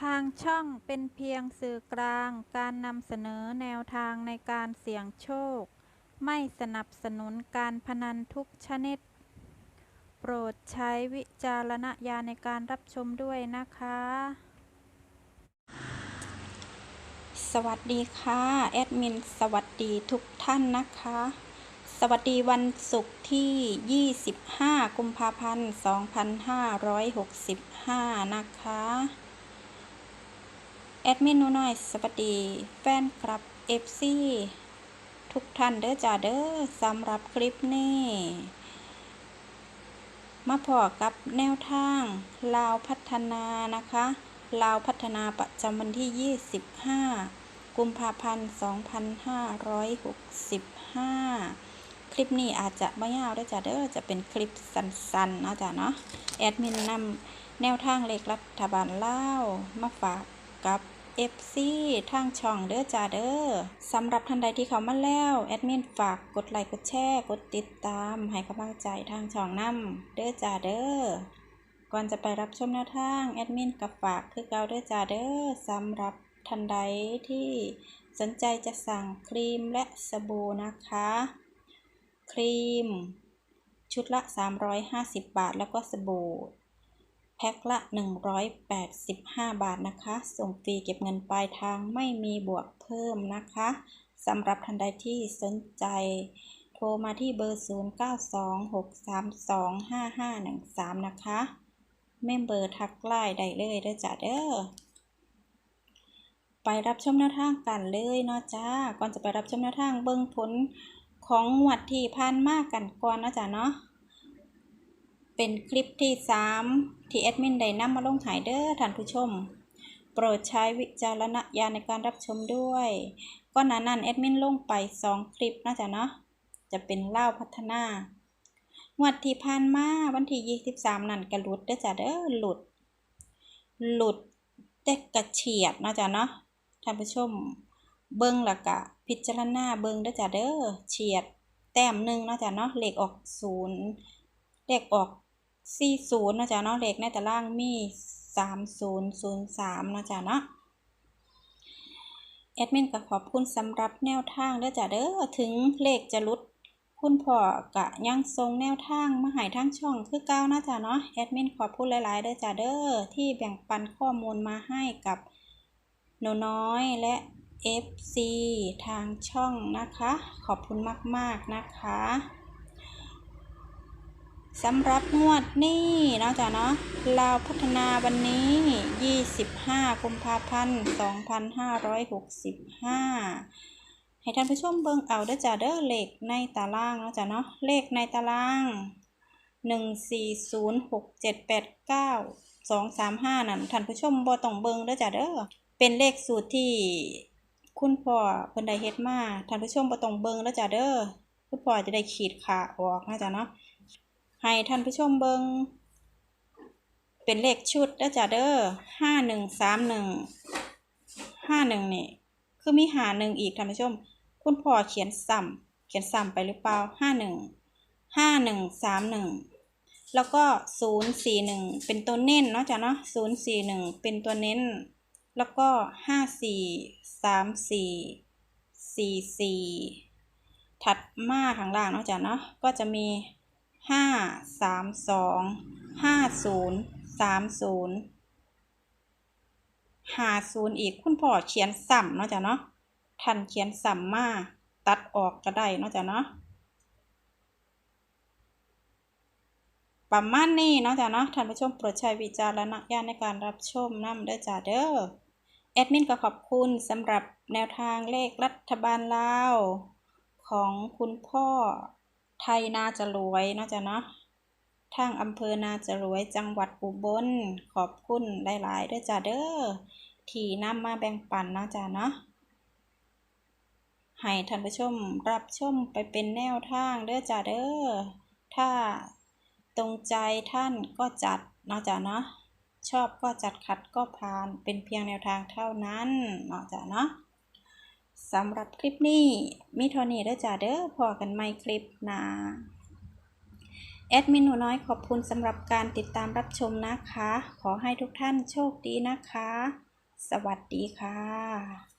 ทางช่องเป็นเพียงสื่อกลางการนำเสนอแนวทางในการเสี่ยงโชค ไม่สนับสนุนการพนันทุกชนิด โปรดใช้วิจารณญาณในการรับชมด้วยนะคะ สวัสดีค่ะ แอดมินสวัสดีทุกท่านนะคะ สวัสดีวันศุกร์ที่ 25 กุมภาพันธ์ 2565 นะคะ แอดมินนูน้อยสวัสดีแฟนคลับ FC ทุกท่านเด้อจ้าเด้อสำหรับคลิปนี้ มาพอกับแนวทาง ลาวพัฒนานะคะ ลาวพัฒนาประจำวันที่ 25 กุมภาพันธ์ 2565 คลิปนี้อาจจะไม่ยาวเด้วยจ้ะเด้อจะเป็นคลิปสั้นๆนะจ๊ะเนาะแอดมินนำแนวทางเลขรัฐบาลลาวมาฝากกับ FC ทางช่องเด้อจ้าเด้อสำหรับท่านใดที่เขามาแล้วแอดมินฝากกดไลค์กดแชร์กดติดตาม ให้กำลังใจทางช่องนํเด้อจ้าเด้อก่อนจะไปรับชมแนวทางแอดมินกับฝากคือเก่าเด้อจ้าเด้อสำหรับท่านใดที่สนใจจะสั่งครีมและสบู่นะคะ ครีม ชุดละ 350 บาทแล้วก็สบู่ พ็คละ 185 บาทนะคะ ส่งฟรีเก็บเงินปลายทางไม่มีบวกเพิ่มนะคะสำหรับท่านใดที่สนใจ โทรมาที่เบอร์ 0926325513 นะคะเมมเบอร์ทักไลน์ได้เลยเด้อจ้าเด้อไปรับชมแนวทางกันเลยเนาะจ้า ก่อนจะไปรับชมแนวทางเบิ่งผลของงวดที่ผ่านมากันก่อนเนาะจ้าเนาะ เป็นคลิปที่ 3 ที่แอดมินได้นำมาลงถ่ายเด้อท่านผู้ชม โปรดใช้วิจารณญาณในการรับชมด้วยก่อนหน้านั้นแอดมินลงไป 2 คลิปเนาะจ้าเนาะจะเป็นเล่าพัฒนางวดที่ผ่านมาวันที่23 นั่นกระหลุดเด้อจ้าเด้อหลุด หลุดแต่กระเฉียดเนาะจ้าเนาะท่านผู้ชม เบิ่งล้วก็พิจารณาเบิ่งเด้อจ้าเด้อเฉียดแต้มหนึ่งเนาะจ้าเนาะเลขออกศูนย์เลขออก สี่ศูนย์นะจ้าเนาะเลขในตารางมีสามศูนย์ศูนย์สามนะจ้าเนาะแอดมินก็ขอบคุณสำหรับแนวทางเด้อจ้าเด้อถึงเลขจะลุดคุณพ่อกะยังทรงแนวทางมาหายทางช่องคือเก้านะจ้าเนาะแอดมินขอบคุณหลายๆเด้อจ้าเด้อที่แบ่งปันข้อมูลมาให้กับหนูน้อยและ FC ทางช่องนะคะ ขอบคุณมาก ๆ นะคะ สำหรับงวดนี้เนาะจ้ะเนาะลาพัฒนาวันนี้ 25กุมภาพันธ์2565 ให้ท่านผู้ชมเบิ่งเอาเด้อจ้ะเด้อเลขในตารางเนาะจ้ะเนาะเลขในตารางหนึ่งสี่ศูนย์หกเจ็ดแปดเก้าสองสามห้านั่นท่านผู้ชมบ่ต้องเบิ่งเด้อจ้ะเด้อเป็นเลขสูตรที่คุณพ่อเพิ่นได้เฮ็ดมาท่านผู้ชมบ่ต้องเบิ่งเด้อจ้ะเด้อคุณพ่อจะได้ขีดขาออกนะจ้ะเนาะ ให้ท่านผู้ชมเบิงเป็นเลขชุดเด้อจ้ะเด้อห้าหนึ่งสามหนึ่งห้าหนึ่งนี่คือมีหาหนึ่งอีกท่านผู้ชม คุณพ่อเขียนซ้ำเขียนซ้ำไปหรือเปล่าห้าหนึ่งห้าหนึ่งสามหนึ่งแล้วก็ศูนย์สี่หนึ่งเป็นตัวเน้นเนาะจ้ะเนาะศูนย์สี่หนึ่งเป็นตัวเน้น แล้วก็ห้าสี่สามสี่สี่สี่ถัดมาข้างล่างเนาะจ้ะเนาะก็จะมี ห้าสามสองห้าศูนย์สามศูนย์หาศูนย์อีกคุณพ่อเขียนซ้ำเนาะจ้ะเนาะท่านเขียนซ้ำมาตัดออกก็ได้เนาะจ้ะเนาะประมาณนี้เนาะจ้ะเนาะท่านผู้ชมโปรดใช้วิจารณญาณในการรับชมนำเด้อจ้าเด้อแอดมินก็ขอบคุณสำหรับแนวทางเลขรัฐบาลลาว ของคุณพ่อ ไทยนาจะรวยเนาะจ้ะเนาะทางอำเภอนาจะรวยจังหวัดอุบลขอบคุณหลายๆด้อจ้าเด้อที่นำมาแบ่งปันเนาะจ้ะเนาะให้ท่านผู้ชมรับชมไปเป็นแนวทางเด้อจ้าเด้อถ้าตรงใจท่านก็จัดเนาะจ้ะเนาะชอบก็จัดขัดก็ผ่านเป็นเพียงแนวทางเท่านั้นเนาะจ้ะเนาะ สำหรับคลิปนี้มีเท่านี้เด้จ่าเด้อพอกันไหม่คลิปน้าแอดมินหนูน้อยขอบคุณสำหรับการติดตามรับชมนะคะ ขอให้ทุกท่านโชคดีนะคะ สวัสดีค่ะ